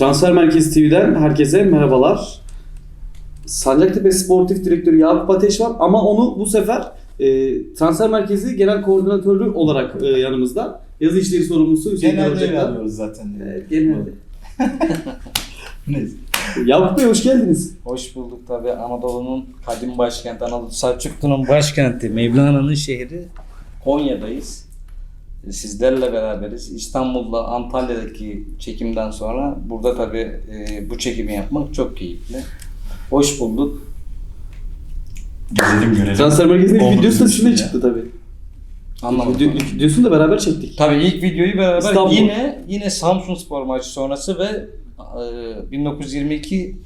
Transfer Merkezi TV'den herkese merhabalar. Sancaktepe Sportif Direktörü Yakup Ateş var ama onu bu sefer e, Transfer Merkezi Genel Koordinatörü olarak e, yanımızda. Yazı işleri sorumlusu Hüseyin Genelde öyle alıyoruz zaten. Evet, genelde. Neyse. Yakup Bey hoş geldiniz. Hoş bulduk tabii Anadolu'nun kadim başkenti, Anadolu Selçuklu'nun başkenti, Mevlana'nın şehri Konya'dayız. Sizlerle beraberiz. İstanbul'da, Antalya'daki çekimden sonra burada tabii e, bu çekimi yapmak çok keyifli. Hoş bulduk. Gezelim görelim. Transfer Merkezi'nin Oldu videosu da bizim için çıktı tabii. Anlamadım. Video, ilk videosunu da beraber çektik. Tabii ilk videoyu beraber İstanbul. yine yine Samsun Spor maçı sonrası ve e, 1922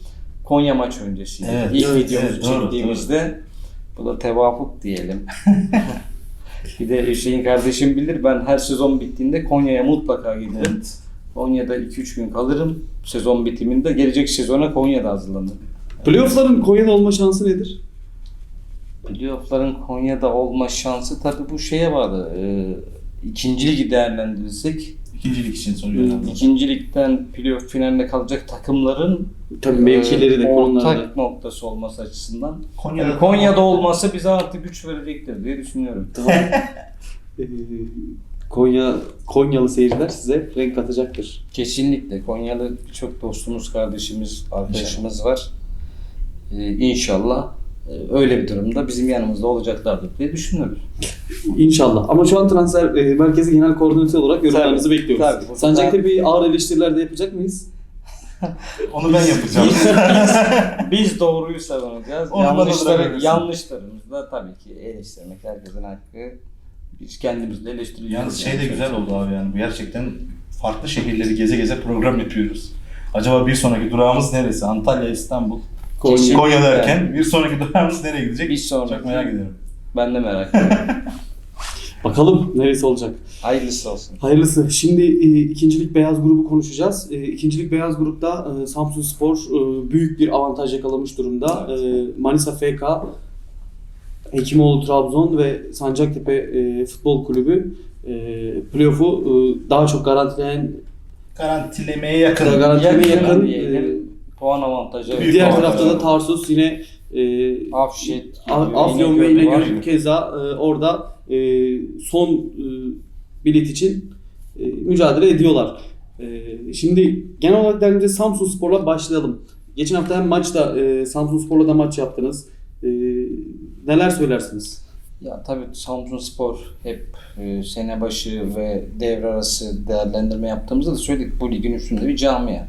Konya maç öncesiydi. Evet, ilk evet, videomuzu evet, doğru, çektiğimizde bu da tevafuk diyelim. bir de Hüseyin kardeşim bilir ben her sezon bittiğinde Konya'ya mutlaka giderim. Evet. Konya'da 2-3 gün kalırım. Sezon bitiminde gelecek sezona Konya'da hazırlanırım. Playoff'ların Konya'da olma şansı nedir? Playoff'ların Konya'da olma şansı tabii bu şeye bağlı. E, ikinci ligi değerlendirirsek İkincilik için soruyorum. İkinci ligden playoff finaline kalacak takımların Tabii mevkileri de e, konularda. ortak noktası olması açısından. Konya'da, Yani Konya'da olması bize artık güç verecektir diye düşünüyorum. Ee, Konya Konyalı seyirciler size renk katacaktır. Kesinlikle Konyalı birçok dostumuz, kardeşimiz, arkadaşımız var. Ee, inşallah e, öyle bir durumda bizim yanımızda olacaklardır diye düşünüyoruz. İnşallah. Ama şu an transfer e, merkezi genel koordinatör olarak yorumlarınızı Tabii, bekliyoruz. tabii. Sancaktepe'yi ağır eleştiriler de yapacak mıyız? Onu ben yapacağım. Biz doğruyu savunacağız. Yanlışları, bırakırsın. yanlışlarımız da tabii ki eleştirmek herkesin hakkı. Biz kendimizi de eleştireceğiz. Yalnız şey de güzel oldu abi yani. Bu Gerçekten farklı şehirleri geze geze program yapıyoruz. Acaba bir sonraki durağımız neresi? Antalya, İstanbul. Kesin. Konya derken bir sonraki durağımız nereye gidecek? Bir sonraki. Çok merak ediyorum. Ben de merak ediyorum. Bakalım neresi olacak. Hayırlısı olsun. Hayırlısı. Şimdi e, ikincilik beyaz grubu konuşacağız. E, ikincilik beyaz grupta e, Samsun Spor e, büyük bir avantaj yakalamış durumda. E, Manisa FK, Hekimoğlu Trabzon ve Sancaktepe e, Futbol Kulübü e, playoff'u e, daha çok garantileyen Garantilemeye yakın. Garantilemeye yakın, Yakın e, diyelim. Puan avantajı. Büyük diğer tarafta da Tarsus yine e, Afşet. A- Afyon ve İnegöl var. İnegöl keza e, orada e, son e, bilet için e, mücadele ediyorlar. E, şimdi genel olarak dergince Samsun Spor'la başlayalım. Geçen hafta hem maçta e, Samsun Spor'la da maç yaptınız. E, neler söylersiniz? Ya tabii Samsun Spor hep e, sene başı ve devre arası değerlendirme yaptığımızda da söyledik bu ligin üstünde bir camia.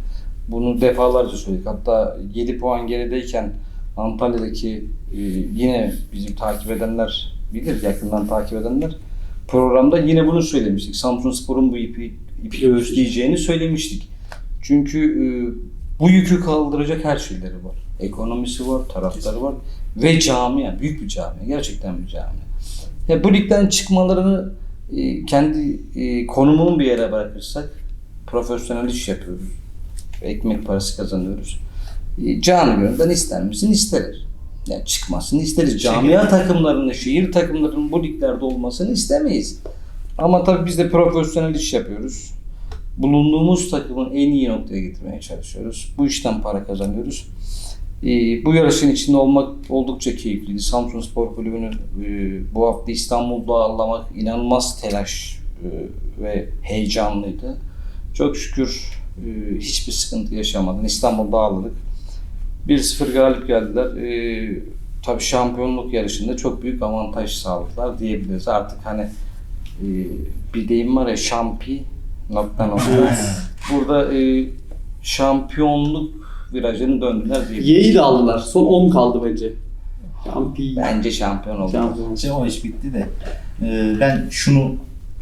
Bunu defalarca söyledik. Hatta 7 puan gerideyken Antalya'daki e, yine bizim takip edenler bilir yakından takip edenler programda yine bunu söylemiştik. Samsun Spor'un bu ipi, ipi göğüsleyeceğini söylemiştik. Çünkü e, bu yükü kaldıracak her şeyleri var. Ekonomisi var, taraftarı var ve camia, büyük bir camia, gerçekten bir camia. He, bu ligden çıkmalarını e, kendi e, konumunu bir yere bırakırsak profesyonel iş yapıyoruz. Ekmek parası kazanıyoruz. E, canı gönülden ister misin? İsteriz. Yani çıkmasını isteriz. Camia takımlarının, şehir takımlarının bu liglerde olmasını istemeyiz. Ama tabii biz de profesyonel iş yapıyoruz. Bulunduğumuz takımın en iyi noktaya getirmeye çalışıyoruz. Bu işten para kazanıyoruz. Ee, bu yarışın içinde olmak oldukça keyifliydi. Samsun Spor Kulübü'nü e, bu hafta İstanbul'da ağırlamak inanılmaz telaş e, ve heyecanlıydı. Çok şükür e, hiçbir sıkıntı yaşamadan İstanbul'da ağırladık. 1-0 galip geldiler. E, tabii şampiyonluk yarışında çok büyük avantaj sağladılar diyebiliriz. Artık hani e, bir deyim var ya şampi nokta nokta. Burada e, şampiyonluk virajını döndüler diyebiliriz. Y'yi de aldılar. Son 10 kaldı bence. Şampiyon. Bence şampiyon oldu. Şampiyon. Şey, o iş bitti de e, ben şunu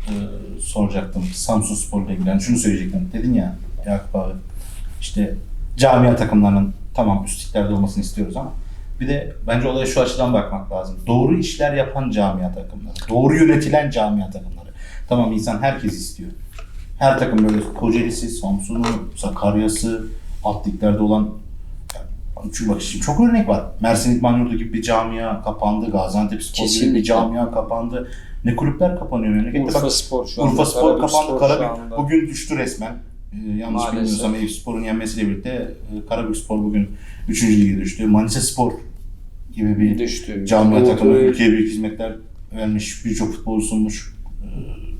e, soracaktım Samsun Spor'la ilgili. Yani şunu söyleyecektim. Dedin ya Yakup abi işte camia takımlarının tamam üst liglerde olmasını istiyoruz ama bir de bence olaya şu açıdan bakmak lazım. Doğru işler yapan camia takımları. Doğru yönetilen camia takımları. Tamam insan herkes istiyor. Her takım böyle Kocaeli'si, Samsun'u, Sakarya'sı, alt liglerde olan çünkü bak şimdi çok örnek var. Mersin İdman Yurdu gibi bir camia kapandı. Gaziantep Spor gibi bir camia kapandı. Ne kulüpler kapanıyor memlekette. Urfa Bak, Spor şu anda. Urfa Spor kapandı. Spor Karabük bugün düştü resmen. E, yanlış Maalesef. bilmiyorsam Eyüp Spor'un yenmesiyle birlikte e, Karabük Spor bugün 3. lige düştü. Manisa Spor gibi bir Düştü. camia Evet, takımı evet. ülkeye büyük hizmetler vermiş, birçok futbolcu sunmuş e,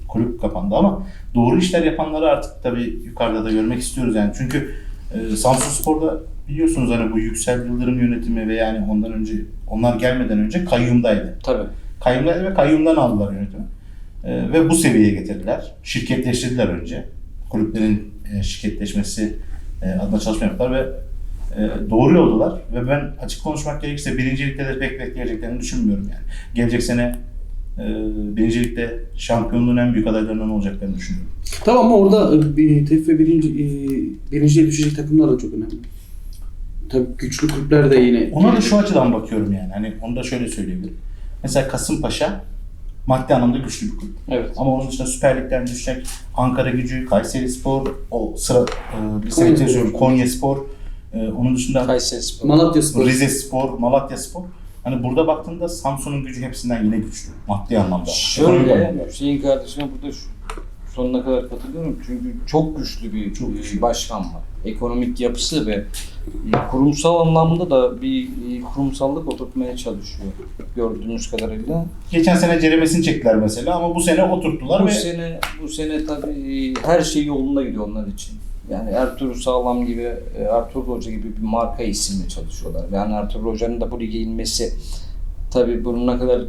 kulüp kapandı ama doğru işler yapanları artık tabii yukarıda da görmek istiyoruz yani. Çünkü e, Samsun Spor'da biliyorsunuz hani bu Yüksel Yıldırım yönetimi ve yani ondan önce onlar gelmeden önce kayyumdaydı. Tabii. Kayyumdaydı ve kayyumdan aldılar yönetimi. E, ve bu seviyeye getirdiler. Şirketleştirdiler önce. Kulüplerin şirketleşmesi e, adına çalışma yaptılar ve e, doğru yoldalar ve ben açık konuşmak gerekirse birincilikte de pek bekleyeceklerini düşünmüyorum yani. Gelecek sene e, birincilikte şampiyonluğun en büyük adaylarından olacaklarını düşünüyorum. Tamam ama orada e, bir TEF ve birinci, e, birinciye düşecek takımlar da çok önemli. Tabii güçlü kulüpler de yine. Ona da şu açıdan bakıyorum yani. Hani onu da şöyle söyleyebilirim. Mesela Kasımpaşa maddi anlamda güçlü bir kulüp. Evet. Ama onun dışında Süper Lig'den düşecek Ankara Gücü, Kayseri Spor, o sıra e, Spor. söylüyorum Konya Spor, e, onun dışında Kayseri Spor. Malatya Spor. Rize Spor, Malatya Spor. Hani burada baktığında Samsun'un gücü hepsinden yine güçlü maddi anlamda. Şöyle. Hüseyin kardeşime burada şu, sonuna kadar katılıyorum. Çünkü çok güçlü bir Çok güçlü. başkan var. Ekonomik yapısı ve kurumsal anlamda da bir kurumsallık oturtmaya çalışıyor gördüğümüz kadarıyla. Geçen sene ceremesini çektiler mesela ama bu sene oturttular Bu ve sene bu sene tabii her şey yolunda gidiyor onlar için. Yani Ertuğrul Sağlam gibi, e, Ertuğrul Hoca gibi bir marka isimle çalışıyorlar. Yani Ertuğrul Hoca'nın da bu lige inmesi tabii bunun ne kadar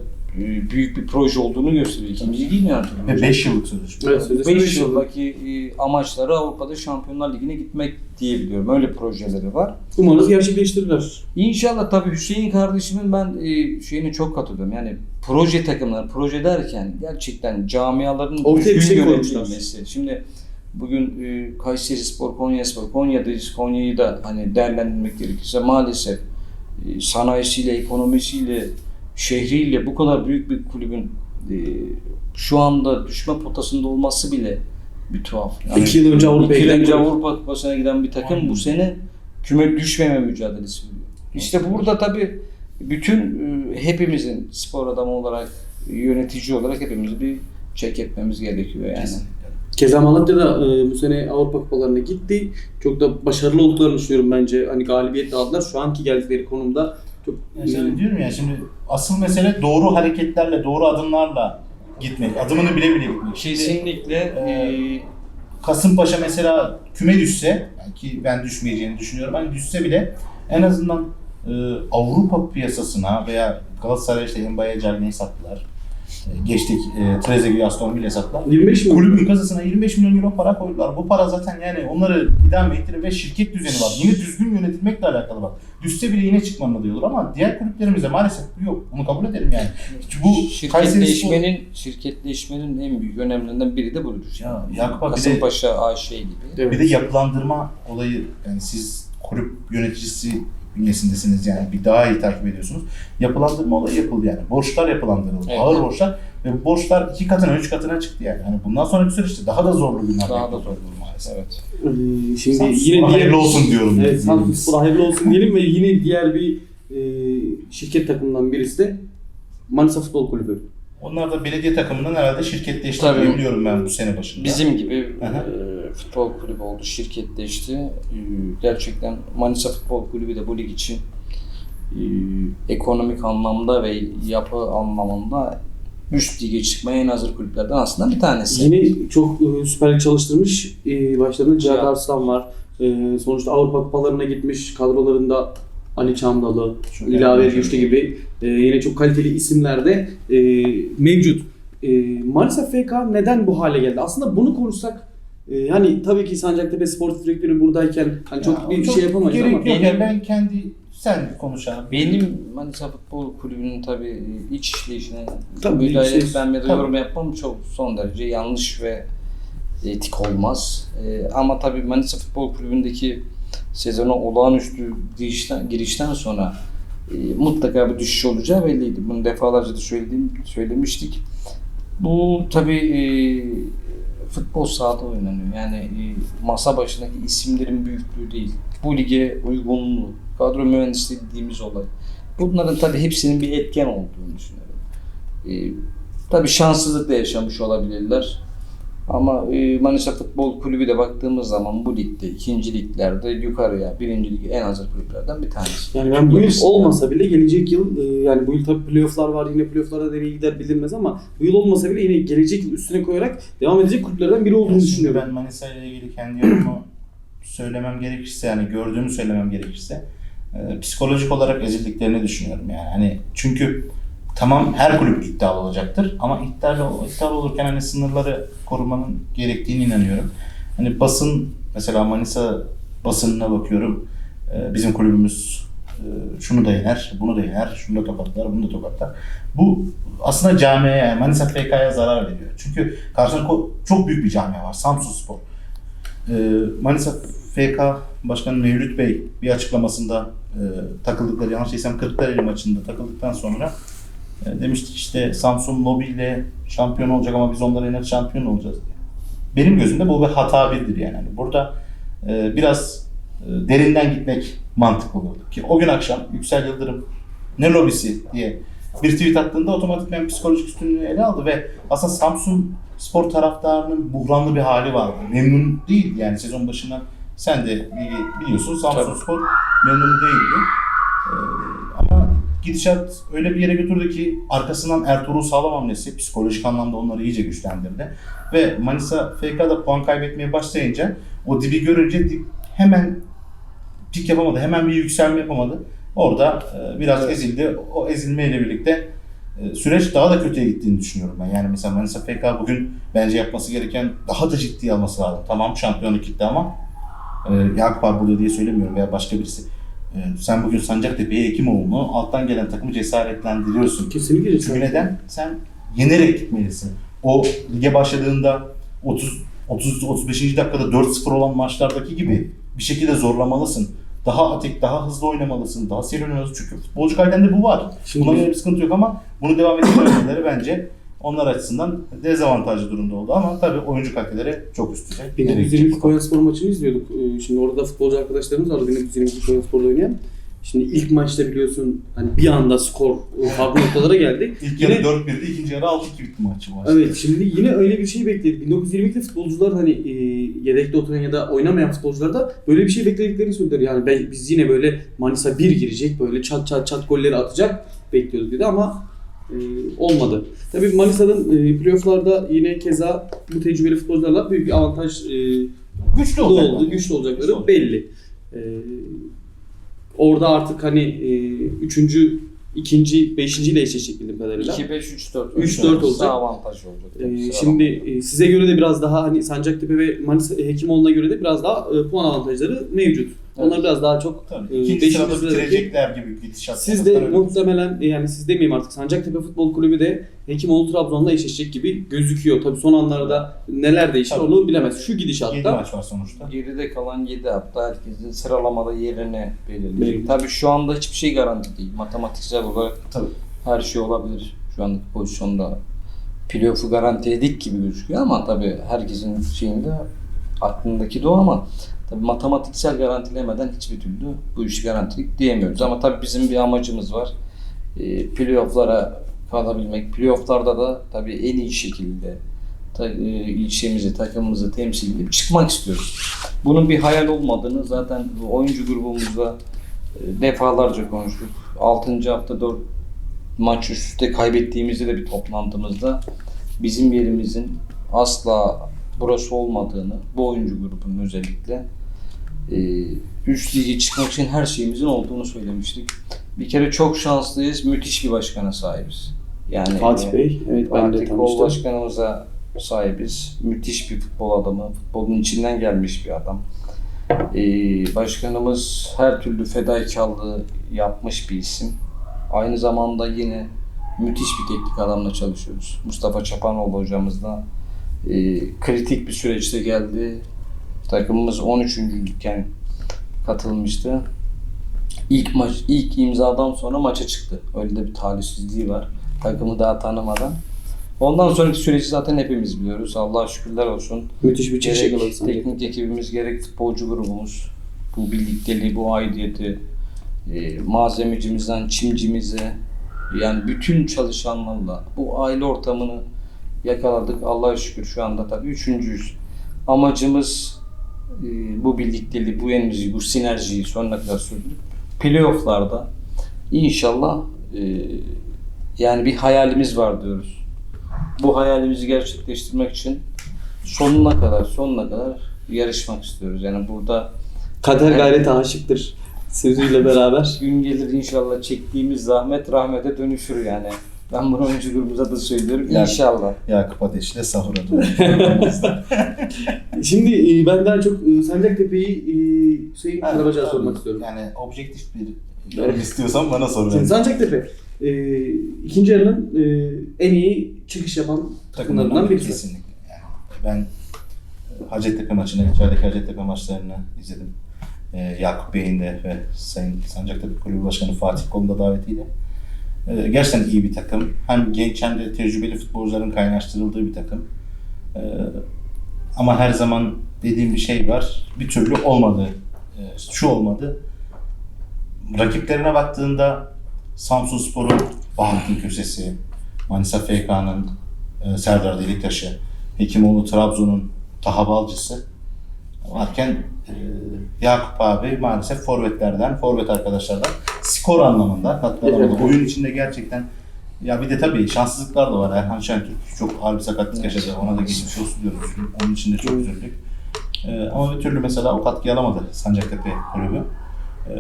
büyük bir proje olduğunu gösteriyor. İkinci değil mi Ertuğrul ve Hoca? 5 yıllık sözleşme. Evet, sözleşme 5 beş yıllık. yıldaki e, amaçları Avrupa'da Şampiyonlar Ligi'ne gitmek diyebiliyorum. Öyle projeleri var. Umarız gerçekleştirirler. İnşallah tabii Hüseyin kardeşimin ben e, şeyine çok katılıyorum. Yani proje takımları, proje derken gerçekten camiaların Ortaya bir şey yönetilmesi. Şimdi bugün e, Kayseri Spor, Konya Spor, Konya'dayız. Konya'yı da hani değerlendirmek gerekirse maalesef e, sanayisiyle, ekonomisiyle, şehriyle bu kadar büyük bir kulübün e, şu anda düşme potasında olması bile bir tuhaf. İki yıl önce Avrupa'ya İki yıl önce. Avrupa Kupası'na giden bir takım Aynen. bu sene küme düşmeme mücadelesi veriyor. İşte burada tabii bütün e, hepimizin spor adamı olarak, yönetici olarak hepimiz bir çek etmemiz gerekiyor yani. Kesinlikle. Keza Malatya'da e, bu sene Avrupa Kupalarına gitti. Çok da başarılı olduklarını düşünüyorum bence. Hani galibiyet aldılar. Şu anki geldikleri konumda Ya şimdi diyorum ya şimdi asıl mesele doğru hareketlerle, doğru adımlarla gitmek. Adımını bile bile gitmek. Şimdi Kesinlikle e, e, Kasımpaşa mesela küme düşse, yani ki ben düşmeyeceğini düşünüyorum. Hani düşse bile en azından e, Avrupa piyasasına veya Galatasaray işte Mbaye Cagney'i sattılar. Geçtik e, Trezeguet'i Aston Villa'ya sattılar. 25 mi? Kulübün kasasına 25 milyon euro para koydular. Bu para zaten yani onları idame ettirir ve şirket düzeni var. Yine düzgün yönetilmekle alakalı bak. Düşse bile yine çıkmanın diyorlar ama diğer kulüplerimizde maalesef bu yok. Bunu kabul edelim yani. Bu Kayseri Spor- şirketleşmenin şirketleşmenin en büyük önemlerinden biri de budur. Ya, de- Kasımpaşa AŞ gibi. Bir de yapılandırma olayı yani siz kulüp yöneticisi bünyesindesiniz yani bir daha iyi takip ediyorsunuz. Yapılandırma olayı yapıldı yani. Borçlar yapılandırıldı. Evet. Ağır borçlar ve bu borçlar iki katına, üç katına çıktı yani. yani bundan sonraki süreçte daha da zorlu günler Daha da bekliyor zor maalesef. Evet. Ee, şimdi Samsun'a yine diğer hayırlı olsun diyorum. Evet, Samsun hayırlı olsun diyelim ve yine diğer bir e, şirket takımından birisi de Manisa Futbol Kulübü. Onlar da belediye takımından herhalde şirketleştirmeyi Tabii. biliyorum ben bu sene başında. Bizim gibi Aha. e, futbol kulübü oldu, şirketleşti. E, gerçekten Manisa Futbol Kulübü de bu lig için e, ekonomik anlamda ve yapı anlamında üst lige çıkmaya en hazır kulüplerden aslında bir tanesi. Yine çok e, Süper Lig çalıştırmış. E, başlarında Cihat. Arslan var. E, sonuçta Avrupa Kupalarına gitmiş. Kadrolarında Ali Çamdalı, Çok İlave. Güçlü gibi e, yine çok kaliteli isimler de e, mevcut. E, Manisa FK neden bu hale geldi? Aslında bunu konuşsak e, hani tabii ki Sancaktepe Sportif Direktörü buradayken hani çok Ya, bir çok şey yapamayız gerek ama yok. Benim- Yani ben kendi sen konuş abi. Benim Manisa Futbol Kulübü'nün tabii iç işleyişine Tabii, müdahale şey- etmem ya da yorum yapmam çok son derece yanlış ve etik olmaz. Ee, ama tabii Manisa Futbol Kulübü'ndeki sezona olağanüstü girişten, girişten sonra e, mutlaka bir düşüş olacağı belliydi. Bunu defalarca da söylediğim, söylemiştik. Bu tabii e, futbol sahada oynanıyor. Yani e, masa başındaki isimlerin büyüklüğü değil. Bu lige uygunluğu, kadro mühendisliği dediğimiz olay. Bunların tabii hepsinin bir etken olduğunu düşünüyorum. E, tabii şanssızlık da yaşamış olabilirler. Ama e, Manisa Futbol Kulübü de baktığımız zaman bu ligde, ikinci liglerde yukarıya, birinci lig en hazır kulüplerden bir tanesi. Yani ben bu yıl olmasa bile gelecek yıl e, yani bu yıl tabii playofflar var yine playofflara nereye gider bilinmez ama bu yıl olmasa bile yine gelecek yıl üstüne koyarak devam edecek kulüplerden biri olduğunu düşünüyorum. ben Manisa ile ilgili kendi yorumumu söylemem gerekirse yani gördüğümü söylemem gerekirse e, psikolojik olarak ezildiklerini düşünüyorum yani. Hani çünkü tamam her kulüp iddialı olacaktır ama iddialı, iddialı olurken hani sınırları korumanın gerektiğini inanıyorum. Hani basın mesela Manisa basınına bakıyorum. E, bizim kulübümüz e, şunu da yener, bunu da yener, şunu da tokatlar, bunu da tokatlar. Bu aslında camiye yani Manisa FK'ya zarar veriyor. Çünkü karşısında çok büyük bir camia var. Samsun Spor. Ee, Manisa FK Başkanı Mevlüt Bey bir açıklamasında e, takıldıkları yanlış değilsem Kırklareli maçında takıldıktan sonra demiştik işte Samsun lobiyle şampiyon olacak ama biz onlara yener şampiyon olacağız diye. Benim gözümde bu bir hata birdir yani. Hani burada e, biraz e, derinden gitmek mantıklı olurdu. Ki o gün akşam Yüksel Yıldırım ne lobisi diye bir tweet attığında otomatikman psikolojik üstünlüğünü ele aldı ve aslında Samsun spor taraftarının buhranlı bir hali vardı. Memnun değil yani sezon başından sen de bili- biliyorsun Samsun. Spor memnun değildi. Ee, gidişat öyle bir yere götürdü ki arkasından Ertuğrul Sağlam hamlesi psikolojik anlamda onları iyice güçlendirdi. Ve Manisa FK'da puan kaybetmeye başlayınca o dibi görünce dip hemen pik yapamadı. Hemen bir yükselme yapamadı. Orada e, biraz Evet. ezildi. O ezilmeyle birlikte e, süreç daha da kötüye gittiğini düşünüyorum ben. Yani mesela Manisa FK bugün bence yapması gereken daha da ciddiye alması lazım. Tamam şampiyonluk gitti ama e, Yakup var burada diye söylemiyorum veya başka birisi. E, sen bugün Sancaktepe'ye Hekimoğlu'nu alttan gelen takımı cesaretlendiriyorsun. Kesinlikle Çünkü neden? Sen yenerek gitmelisin. O lige başladığında 30 30 35. dakikada 4-0 olan maçlardaki gibi bir şekilde zorlamalısın. Daha atik, daha hızlı oynamalısın, daha seri oynamalısın. Çünkü futbolcu kalitende bu var. Şimdi Buna bir sıkıntı yok ama bunu devam ettirmemeleri bence onlar açısından dezavantajlı durumda oldu ama tabii oyuncu kaliteleri çok üst düzey. Nereye 1922 gidecek bakalım. Konyaspor maçını izliyorduk. Ee, Şimdi orada da futbolcu arkadaşlarımız vardı 1922 Konyaspor'da oynayan. Şimdi ilk maçta biliyorsun hani bir anda skor farklı noktalara geldi. İlk yarı 4-1'di, ikinci yarı 6-2 bitti maçı. maçta. Evet şimdi yine öyle bir şey bekledik. 1922'de futbolcular hani e, yedekte oturan ya da oynamayan futbolcular da böyle bir şey beklediklerini söylediler. Yani ben, biz yine böyle Manisa 1 girecek böyle çat çat çat golleri atacak bekliyorduk dedi ama e, olmadı. Tabii Manisa'nın e, playofflarda yine keza bu tecrübeli futbolcularla büyük bir avantaj e, Güçlü oldu, olacak. oldu, güçlü olacakları Güçlü belli. Ee, orada artık hani e, üçüncü, ikinci, beşinciyle eşleşecek bildiğim kadarıyla. 2-5-3-4. 3-4 olacak. Daha avantaj olacak. Ee, tabii, şimdi sıralama. e, size göre de biraz daha hani Sancaktepe ve Manisa e, Hekimoğlu'na göre de biraz daha e, puan avantajları mevcut. Onlar biraz daha çok Tabii. e, İkinci sırada bitirecekler gibi gidişat. siz de muhtemelen e, yani siz demeyeyim artık Sancaktepe Futbol Kulübü de Hekimoğlu Trabzon'la eşleşecek gibi gözüküyor. Tabii son anlarda neler değişir Tabii. onu bilemez. Şu 7 gidişatta maç var sonuçta. Geride kalan 7 hafta herkesin sıralamada yerini belirleyecek. Belirli. Tabii şu anda hiçbir şey garanti değil. Matematiksel olarak Tabii. her şey olabilir. Şu andaki pozisyonda playoff'u garantiledik gibi gözüküyor ama tabii herkesin şeyinde aklındaki de o ama tabii matematiksel garantilemeden hiçbir türlü bu işi garantilik diyemiyoruz. Ama tabii bizim bir amacımız var. E, playoff'lara kalabilmek. Playoff'larda da tabii en iyi şekilde ta, e, ilçemizi, takımımızı temsil edip çıkmak istiyoruz. Bunun bir hayal olmadığını zaten oyuncu grubumuzda e, defalarca konuştuk. 6. hafta 4 maç üst üste kaybettiğimizde de bir toplantımızda bizim yerimizin asla burası olmadığını, bu oyuncu grubunun özellikle e, üst lige çıkmak için her şeyimizin olduğunu söylemiştik. Bir kere çok şanslıyız, müthiş bir başkana sahibiz. Yani Fatih e, Bey, evet ben de tanıştım. Başkanımıza sahibiz. Müthiş bir futbol adamı. Futbolun içinden gelmiş bir adam. Ee, başkanımız her türlü fedakarlığı yapmış bir isim. Aynı zamanda yine müthiş bir teknik adamla çalışıyoruz. Mustafa Çapanoğlu hocamızla e, kritik bir süreçte geldi. Takımımız 13. iken katılmıştı. İlk maç, ilk imzadan sonra maça çıktı. Öyle de bir talihsizliği var. Takımı daha tanımadan. Ondan sonraki süreci zaten hepimiz biliyoruz. Allah'a şükürler olsun. Müthiş bir yakaladı Gerek teknik ekibimiz, gerek futbolcu grubumuz, bu birlikteliği, bu aidiyeti, e, malzemecimizden çimcimize, yani bütün çalışanlarla bu aile ortamını yakaladık. Allah'a şükür şu anda tabii üçüncüyüz. Amacımız e, bu birlikteliği, bu enerjiyi, bu sinerjiyi sonuna kadar sürdürüp playofflarda inşallah e, yani bir hayalimiz var diyoruz. Bu hayalimizi gerçekleştirmek için sonuna kadar, sonuna kadar yarışmak istiyoruz. Yani burada Kader gayrete aşıktır sözüyle beraber. gün gelir inşallah çektiğimiz zahmet rahmete dönüşür yani. Ben bunu oyuncularımıza da söylüyorum. İnşallah. Yakup Ateş'le sahura doğru. Şimdi e, ben daha çok e, Sancaktepe'yi e, Hüseyin Karabaş'a sormak istiyorum. Yani objektif bir yorum istiyorsan bana sor. Şimdi bence. Sancaktepe e, ikinci yarının e, en iyi çıkış yapan takımlarından birisi. Kesinlikle. Yani ben e, Hacettepe maçını, içerideki Hacettepe maçlarını izledim. E, Yakup Bey'in de ve Sayın Sancaktepe Kulübü Başkanı Fatih Kol'un da davetiyle. E, gerçekten iyi bir takım. Hem genç hem de tecrübeli futbolcuların kaynaştırıldığı bir takım. E, ama her zaman dediğim bir şey var. Bir türlü olmadı. E, şu olmadı. Rakiplerine baktığında Samsun Spor'un Bahattin Kösesi, Manisa FK'nın e, Serdar Deliktaş'ı, Hekimoğlu Trabzon'un Taha Balcısı varken e, Yakup abi maalesef forvetlerden, forvet arkadaşlardan skor anlamında katkı alamadı. Oyun içinde gerçekten ya bir de tabii şanssızlıklar da var. Erhan Şentürk çok ağır bir sakatlık yaşadı. Ona da geçmiş olsun diyoruz. Onun için de çok üzüldük. E, ama bir türlü mesela o katkıyı alamadı Sancaktepe kulübü. E,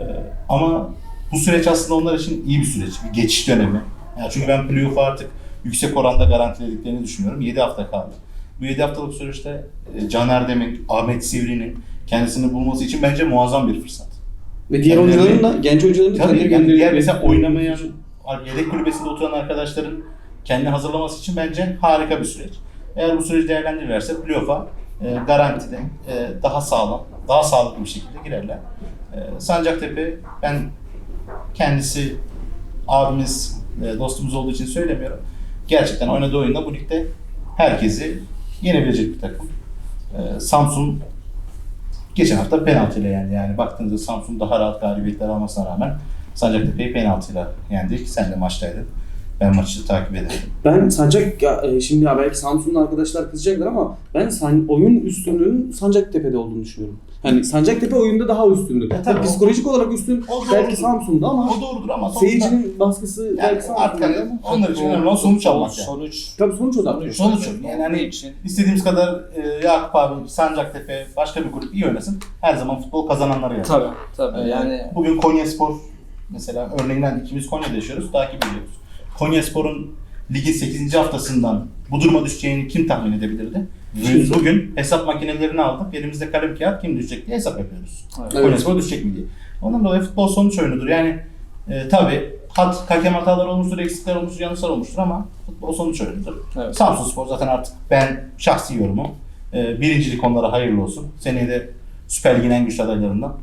ama bu süreç aslında onlar için iyi bir süreç. Bir geçiş dönemi. Yani çünkü ben playoff'u artık yüksek oranda garantilediklerini düşünüyorum. 7 hafta kaldı. Bu 7 haftalık süreçte e, Can Erdem'in, Ahmet Sivri'nin kendisini bulması için bence muazzam bir fırsat. Ve diğer Kendileri- oyuncuların da genç oyuncuların da Tabii yani diğer mesela oynamayan, yedek kulübesinde oturan arkadaşların kendini hazırlaması için bence harika bir süreç. Eğer bu süreci değerlendirirlerse playoff'a e, garantide e, daha sağlam, daha sağlıklı bir şekilde girerler. E, Sancaktepe ben kendisi abimiz, e, dostumuz olduğu için söylemiyorum. Gerçekten oynadığı oyunda bu ligde herkesi yenebilecek bir takım. E, Samsun geçen hafta penaltıyla yendi. Yani baktığınızda Samsun daha rahat galibiyetler almasına rağmen Sancaktepe'yi penaltıyla yendik. Sen de maçtaydın. Ben maçı takip ederim. Ben Sancak ya, e, şimdi ya belki Samsun'un arkadaşlar kızacaklar ama ben san, oyun üstünlüğünün Sancaktepe'de olduğunu düşünüyorum. Hani Sancaktepe oyunda daha üstündür. Ya tabii Tabii o- psikolojik olarak üstün o belki doğrudur. Samsun'da ama O doğrudur ama sonuçta seyircinin baskısı yani belki artık Samsun'da. hani onlar için önemli olan sonuç almak yani. Sonuç. Tabii sonuç odaklı. Sonuç. Sonuç yok. Yani hani için. istediğimiz kadar e, Yakup abi, Sancaktepe, başka bir kulüp iyi oynasın. Her zaman futbol kazananları yani. Tabii. Tabii. Ee, Yani Bugün Konya Spor mesela örneğinden ikimiz Konya'da yaşıyoruz, takip ediyoruz. Konya Spor'un ligin 8. haftasından bu duruma düşeceğini kim tahmin edebilirdi? Biz bugün hesap makinelerini aldık, elimizde kalem kağıt kim düşecek diye hesap yapıyoruz. Evet. Konya Spor düşecek mi diye. Ondan dolayı futbol sonuç oyunudur. Yani e, tabii hat, hakem hataları olmuştur, eksikler olmuştur, yanlışlar olmuştur ama futbol sonuç oyunudur. Evet. Samsun Spor zaten artık ben şahsi yorumum. E, birincilik onlara hayırlı olsun. Seneye de Süper Lig'in en güçlü adaylarından.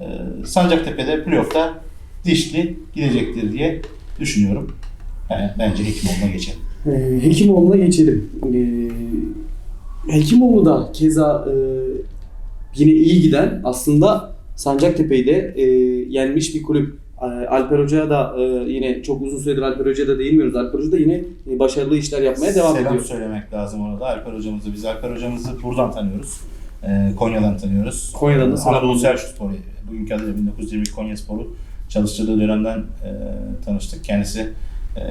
E, Sancaktepe'de playoff'ta dişli gidecektir diye düşünüyorum. Yani bence Hekimoğlu'na geçelim. Ee, Hekimoğlu'na geçelim. Ee, Hekimoğlu da keza e, yine iyi giden aslında Sancaktepe'yi de e, yenmiş bir kulüp. Ee, Alper Hoca'ya da e, yine çok uzun süredir Alper Hoca'ya da değinmiyoruz. Alper Hoca da yine e, başarılı işler yapmaya devam Selam ediyor. söylemek lazım ona da. Alper hocamızı. Biz Alper hocamızı buradan tanıyoruz. E, Konya'dan tanıyoruz. Konya'dan da selam. Anadolu Selçuk Sporu. Bugünkü adıyla 1922 Konya Sporu çalıştırdığı dönemden e, tanıştık. Kendisi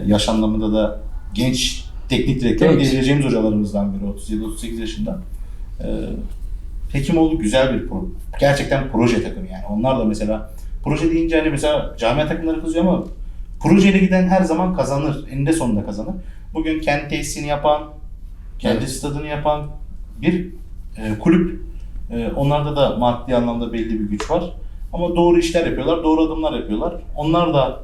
yaş anlamında da genç teknik direktör Evet. diyebileceğimiz hocalarımızdan biri. 37-38 yaşında. E, Hekimoğlu güzel bir pro. Gerçekten proje takımı yani. Onlar da mesela proje deyince hani mesela camia takımları kızıyor ama projeyle giden her zaman kazanır. Eninde sonunda kazanır. Bugün kendi tesisini yapan, kendi Evet. stadını yapan bir e, kulüp. E, onlarda da maddi anlamda belli bir güç var. Ama doğru işler yapıyorlar, doğru adımlar yapıyorlar. Onlar da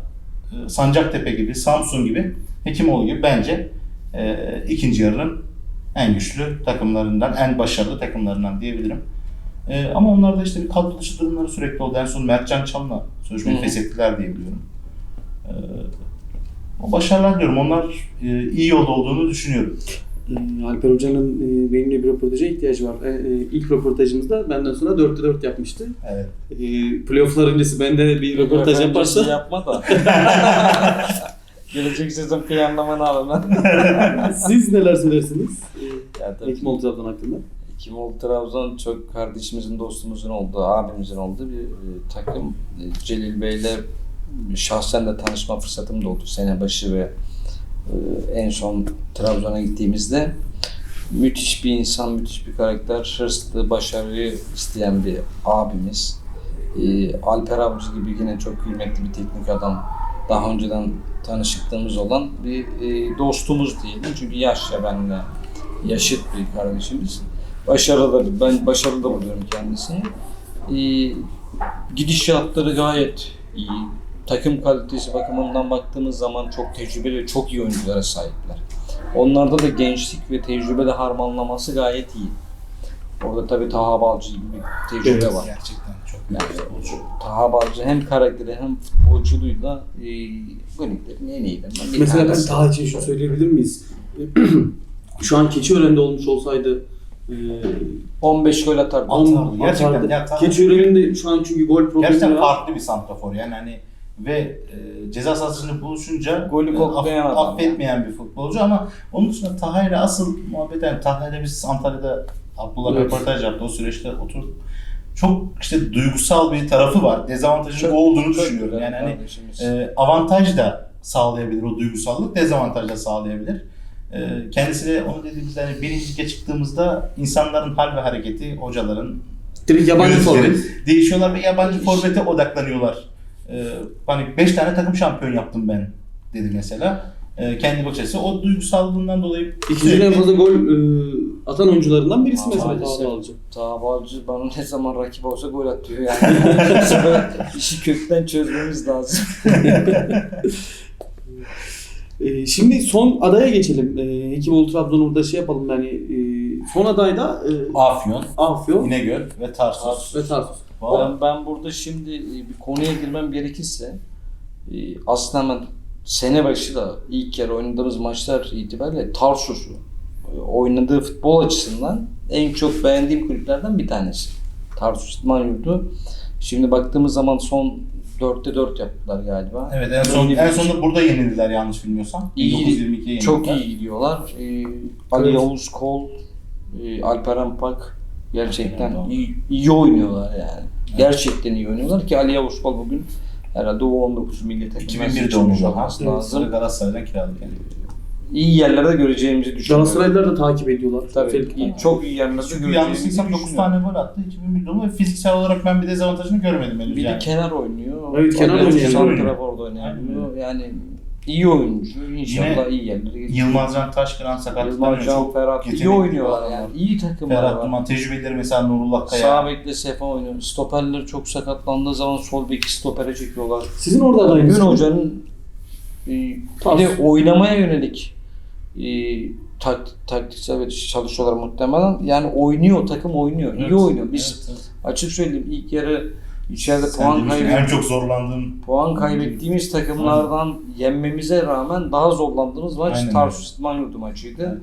Sancaktepe gibi, Samsun gibi, Hekimoğlu gibi bence e, ikinci yarının en güçlü takımlarından, en başarılı takımlarından diyebilirim. E, ama onlarda işte bir kadro dışı durumları sürekli oldu. En son Mertcan Çam'la sözleşmeyi feshettiler diye biliyorum. E, o başarılar diyorum. Onlar e, iyi yolda olduğunu düşünüyorum. Ee, Alper Hoca'nın e, benimle bir röportaja ihtiyacı var. Ee, e, ilk röportajımızda benden sonra 4'te 4 yapmıştı. Evet. E, playofflar öncesi bende bir röportaj yaparsa yapma da. Gelecek sezon planlamanı alın. Siz neler söylersiniz? ya tabii Ekim Olcay'dan hakkında. Kimol Trabzon çok kardeşimizin, dostumuzun olduğu, abimizin olduğu bir e, takım. E, Celil Bey'le şahsen de tanışma fırsatım da oldu sene başı ve e, en son Trabzon'a gittiğimizde müthiş bir insan, müthiş bir karakter, hırslı, başarıyı isteyen bir abimiz. E, Alper Avcı gibi yine çok kıymetli bir teknik adam. Daha önceden tanışıklığımız olan bir e, dostumuz diyelim. Çünkü yaşça benimle yaşıt bir kardeşimiz. Başarılı ben başarılı da buluyorum kendisini. Ee, gidişatları gayet iyi. Takım kalitesi bakımından baktığımız zaman çok tecrübeli ve çok iyi oyunculara sahipler. Onlarda da gençlik ve tecrübe de harmanlaması gayet iyi. Orada tabii Taha Balcı gibi bir tecrübe Evet. var. Gerçekten çok bir futbolcu. Taha Balcı hem karakteri hem futbolculuğuyla e, bu liglerin en iyilerinden bir Mesela ben daha için şunu söyleyebilir miyiz? Şu an Keçiören'de olmuş olsaydı e, 15 gol atardı. Atardı, gerçekten. atardı. Ya tam- Keçiören'in de şu an çünkü gol problemi Gerçekten var. farklı bir santrafor yani hani ve e, ceza sahasını buluşunca Golü e, aff- affetmeyen bir futbolcu ama onun dışında Taha ile asıl muhabbet yani Taha ile biz Antalya'da Abdullah Evet. röportaj yaptı o süreçte oturduk. Çok işte duygusal bir tarafı var. Dezavantajı Çok- o olduğunu çok düşünüyorum. Yani hani e, avantaj da sağlayabilir o duygusallık, dezavantaj da sağlayabilir. E, kendisi de onu dediğimizde hani birinci lige çıktığımızda insanların hal ve hareketi, hocaların Direkt yabancı forvet. değişiyorlar ve yabancı forvete odaklanıyorlar. Ee, hani 5 tane takım şampiyon yaptım ben dedi mesela. Ee, kendi bakış açısı. O duygusallığından dolayı İkinci en fazla gol e, atan oyuncularından birisi Aa, mesela. Taha Balcı. Taha Balcı bana ne zaman rakip olsa gol atıyor yani. İşi kökten çözmemiz lazım. E, şimdi son adaya geçelim. E, Hekimoğlu Trabzon'u burada şey yapalım yani e, son adayda e, Afyon, Afyon İnegöl ve Tarsus. ve Tarsus. Ben, ben burada şimdi e, bir konuya girmem gerekirse e, aslında ben sene başı da ilk kere oynadığımız maçlar itibariyle Tarsus'u e, oynadığı futbol açısından en çok beğendiğim kulüplerden bir tanesi. Tarsus İdman Yurdu. Şimdi baktığımız zaman son 4'te 4 yaptılar galiba. Evet en son en sonunda burada yenildiler yanlış bilmiyorsam. İyi, 1922'ye yenildiler. Çok iyi gidiyorlar. Ee, Ali Evet. Yavuz Kol, e, Alperen Pak gerçekten Evet. iyi, iyi oynuyorlar yani. Gerçekten iyi oynuyorlar ki Ali Yavuz bugün herhalde U19 milli takımına 2001 seçilmiş doğumlu olması lazım. Galatasaray'dan kiralık yani. İyi yerlerde göreceğimizi düşünüyorum. Galatasaraylılar da takip ediyorlar. Tabii Ferit- iyi, çok iyi yerlerde Çünkü göreceğimizi yanlışlıysam 9 düşünüyorum. tane gol attı 2001 doğumlu ve fiziksel olarak ben bir dezavantajını görmedim henüz Bir de kenar oynuyor. Evet, kenar oynuyor. Santrafor'da oynayabiliyor. Yani iyi oyuncu. İnşallah iyi yerlere gelecek. Yılmaz Can Taşkıran sakatlıktan Yılmaz Can çok Ferhat iyi yetenekli oynuyorlar bir yani. İyi takımlar Ferhat var. Duman tecrübeleri mesela Nurullah Kaya. Sağ bekle Sefa oynuyor. Stoperler çok sakatlandığı zaman sol beki stopere çekiyorlar. Sizin orada adayınız Gün hocanın e, bir de oynamaya yönelik e, tak, taktiksel ve çalışıyorlar muhtemelen. Yani oynuyor, takım oynuyor. iyi Evet, oynuyor. Biz evet, evet. açık söyleyeyim ilk yarı içeride Sen puan demiştin, kaybettik. en çok zorlandığım Puan kaybettiğimiz takımlardan yenmemize rağmen daha zorlandığımız maç Aynen Tarsus İdman Yurdu maçıydı.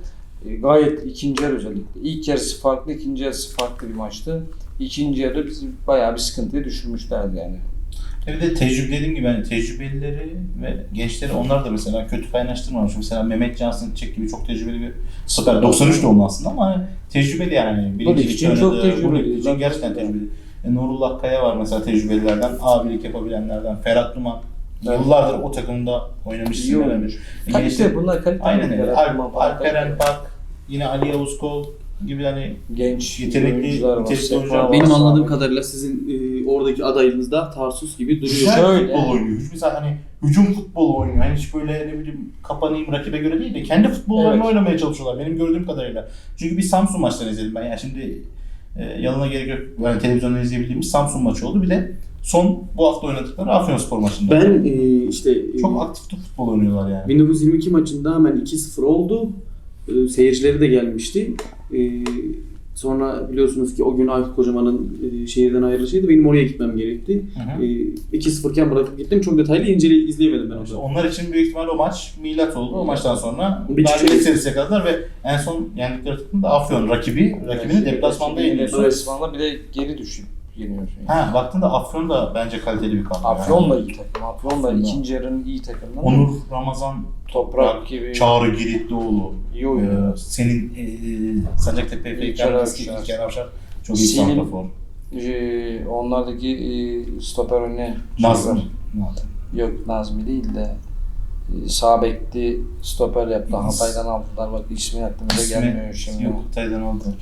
E, gayet ikinci yarı özellikle. İlk yarısı farklı, ikinci yarısı farklı bir maçtı. İkinci yarı bizi bayağı bir sıkıntıya düşürmüşlerdi yani. E Bir de tecrübe dediğim gibi hani tecrübelileri ve gençleri onlar da mesela kötü kaynaştırmamış. Mesela Mehmet Cansın Çek gibi çok tecrübeli bir stoper. 93 doğumlu aslında ama hani tecrübeli yani. Hani birinci lig ligde için çok oynadı, tecrübeli. bu lig için gerçekten tecrübeli. E, Nurullah Kaya var mesela tecrübelilerden. Abilik yapabilenlerden. Ferhat Duman. Evet. Yıllardır o takımda oynamış İyi oyuncu. E, Kalite gençler- bunlar kalite. Aynen öyle. Alp. Alperen Pak, yine Ali Yavuz Kol gibi hani genç Yetenekli- oyuncular var. nitelikli oyuncular var. Benim anladığım kadarıyla sizin e, oradaki adayınız da Tarsus gibi duruyor. Güzel Şöyle. futbol oynuyor. Hiç mesela hani hücum futbolu oynuyor. Hani hiç böyle ne bileyim kapanayım rakibe göre değil de kendi futbollarını Evet. oynamaya çalışıyorlar benim gördüğüm kadarıyla. Çünkü bir Samsun maçları izledim ben. Yani şimdi e, yalına gerek yok. Yani televizyonda izleyebildiğimiz Samsun maçı oldu. Bir de son bu hafta oynadıkları Afyonspor maçında. Ben e, işte e, Çok aktif futbol oynuyorlar yani. 1922 maçında hemen 2-0 oldu. E, seyircileri de gelmişti. E, sonra biliyorsunuz ki o gün Aykut Kocaman'ın e, şehirden ayrılışıydı. Benim oraya gitmem gerekti. Hı hı. E, 2-0 iken bırakıp gittim. Çok detaylı incele izleyemedim ben İşte onu. onlar için büyük ihtimal o maç milat oldu. O maçtan sonra Bir galibiyet şey- serisine kaldılar ve en son yendikleri takım da Afyon rakibi. Rakibini deplasmanda Rakibini yeniyorsun. Deplasmanda bir de geri düşüp yeniyorsun. Yani. Ha baktığında Afyon da bence kaliteli bir kadro. Afyon da iyi takım. Afyon da ikinci yarının iyi takımından. Onur Ramazan, Toprak gibi. Çağrı Giritlioğlu, iyi oynuyor. Ee, senin e, Sancaktepe İlker Avşar. İlker Avşar çok iyi santrafor. Ee, onlardaki e, stoper önüne Nazım. Nazım. Yok Nazmi değil de e, sağ bekli stoper yaptı. Hatay'dan aldılar. Bak ismi aklımıza gelmiyor şimdi. Yok Hatay'dan aldılar.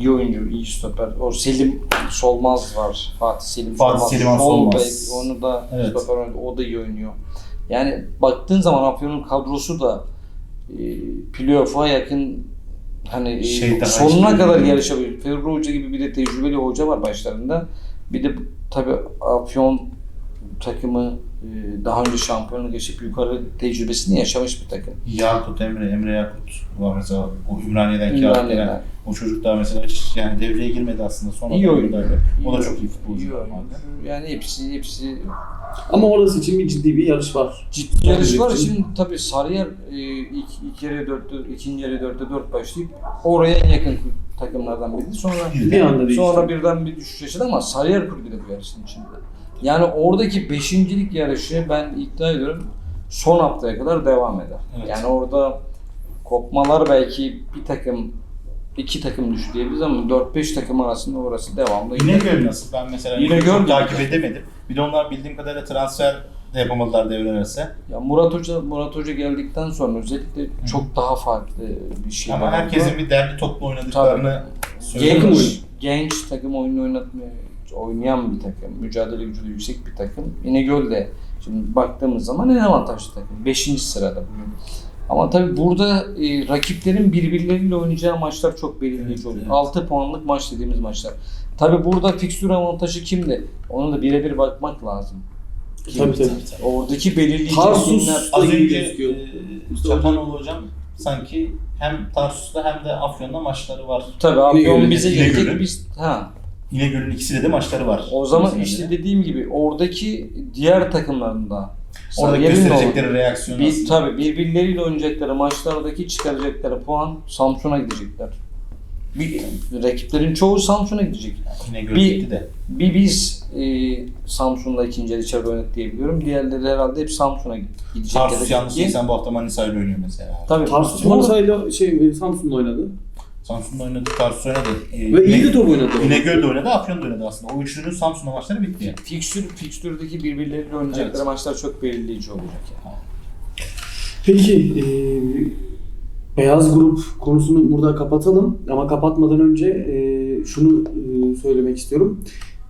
İyi oyuncu, iyi stoper. O Selim Solmaz var. Fatih Selim Fatih Solmaz. Sol Solmaz. Onu da Evet. stoper oynadı. O da iyi oynuyor. Yani baktığın zaman Afyon'un kadrosu da e, playoff'a yakın hani e, Şey daha sonuna işte- kadar yarışabilir. Ferru Hoca gibi bir de tecrübeli hoca var başlarında. Bir de tabi Afyon takımı e, daha önce şampiyonluğu geçip yukarı tecrübesini yaşamış bir takım. Yakut Emre, Emre Yakut var mesela o Ümraniye'den Ümraniye'den. O çocuk daha mesela hiç yani devreye girmedi aslında. Sonra İyi oynuyor. O da çok iyi futbolcu. İyi. Yani hepsi hepsi Ama orası için bir ciddi bir yarış var. Ciddi yarış var. Şimdi tabii Sarıyer e, ilk, ilk yarıya dörtte, ikinci yarıya dörtte dört başlayıp oraya en yakın takımlardan biriydi. Sonra Bir anda değişti. sonra birden bir düşüş yaşadı ama Sarıyer de bu yarışın içinde. Yani oradaki beşincilik yarışı ben iddia ediyorum son haftaya kadar devam eder. Evet. Yani orada kopmalar belki bir takım iki takım düştü diyebiliriz ama 4-5 takım arasında orası devamlı. gider. İnegöl nasıl? Ben mesela İnegöl gibi. takip edemedim. Bir de onlar bildiğim kadarıyla transfer de yapamadılar devre arası. Ya Murat Hoca Murat Hoca geldikten sonra özellikle çok daha farklı bir şey. Ama herkesin bir derli toplu oynadıklarını söylüyor. Takım oyunu. genç, genç takım oyunu oynatmaya oynayan bir takım, mücadele gücü yüksek bir takım. İnegöl de şimdi baktığımız zaman en avantajlı takım. Beşinci sırada bugün. Ama tabii burada e, rakiplerin birbirleriyle oynayacağı maçlar çok belirleyici Evet, oluyor. evet. 6 puanlık maç dediğimiz maçlar. Tabii burada fikstür avantajı kimde? Ona da birebir bakmak lazım. Tabii tabii. Oradaki belirleyici Tarsus-? Az iyi önce e, Çapanoğlu hocam sanki hem Tarsus'ta hem de Afyon'da maçları var. Tabii Afyon bize gelecek biz ha İnegöl'ün ikisiyle de maçları var. O zaman işte dediğim gibi oradaki diğer takımlarında orada gösterecekleri reaksiyon bir, aslında. tabii birbirleriyle oynayacakları maçlardaki çıkaracakları puan Samsun'a gidecekler. Bir, rakiplerin çoğu Samsun'a gidecek. İnegöl bir- de. Bir biz e, Samsun'da ikinci yarı içeride oynadık diyebiliyorum. Diğerleri herhalde hep Samsun'a gidecek. Tarsus yanlış değilsen bu hafta Manisa ile oynuyor mesela. Tabii. Tarsus Manisa'yla şey Samsun'da oynadı. Samsun'da oynadı, Tarsus oynadı. Ee, Ve iyi de top oynadı. İnegöl de oynadı, Afyon da oynadı aslında. O üçlünün Samsun'da maçları bitti. Fikstür, fikstürdeki birbirleriyle oynayacakları Evet. maçlar çok belirleyici olacak. Yani. Peki eee, beyaz grup konusunu burada kapatalım ama kapatmadan önce eee, şunu eee, söylemek istiyorum.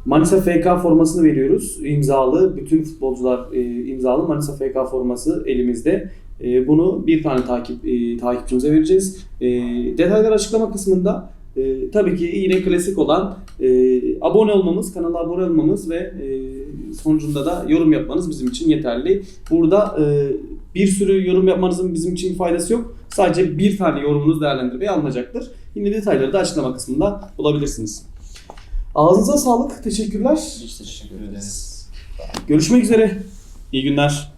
Manisa FK formasını veriyoruz. İmzalı. Bütün futbolcular eee, imzalı Manisa FK forması elimizde. Eee, bunu bir tane takip eee, takipçimize vereceğiz. Eee, detaylar açıklama kısmında eee, tabii ki yine klasik olan eee, abone olmamız, kanala abone olmamız ve eee, sonucunda da yorum yapmanız bizim için yeterli. Burada eee, bir sürü yorum yapmanızın bizim için faydası yok. Sadece bir tane yorumunuz değerlendirmeye alınacaktır. Yine detayları da açıklama kısmında bulabilirsiniz. Ağzınıza sağlık. Teşekkürler. Biz teşekkür ederiz. Görüşmek üzere. İyi günler.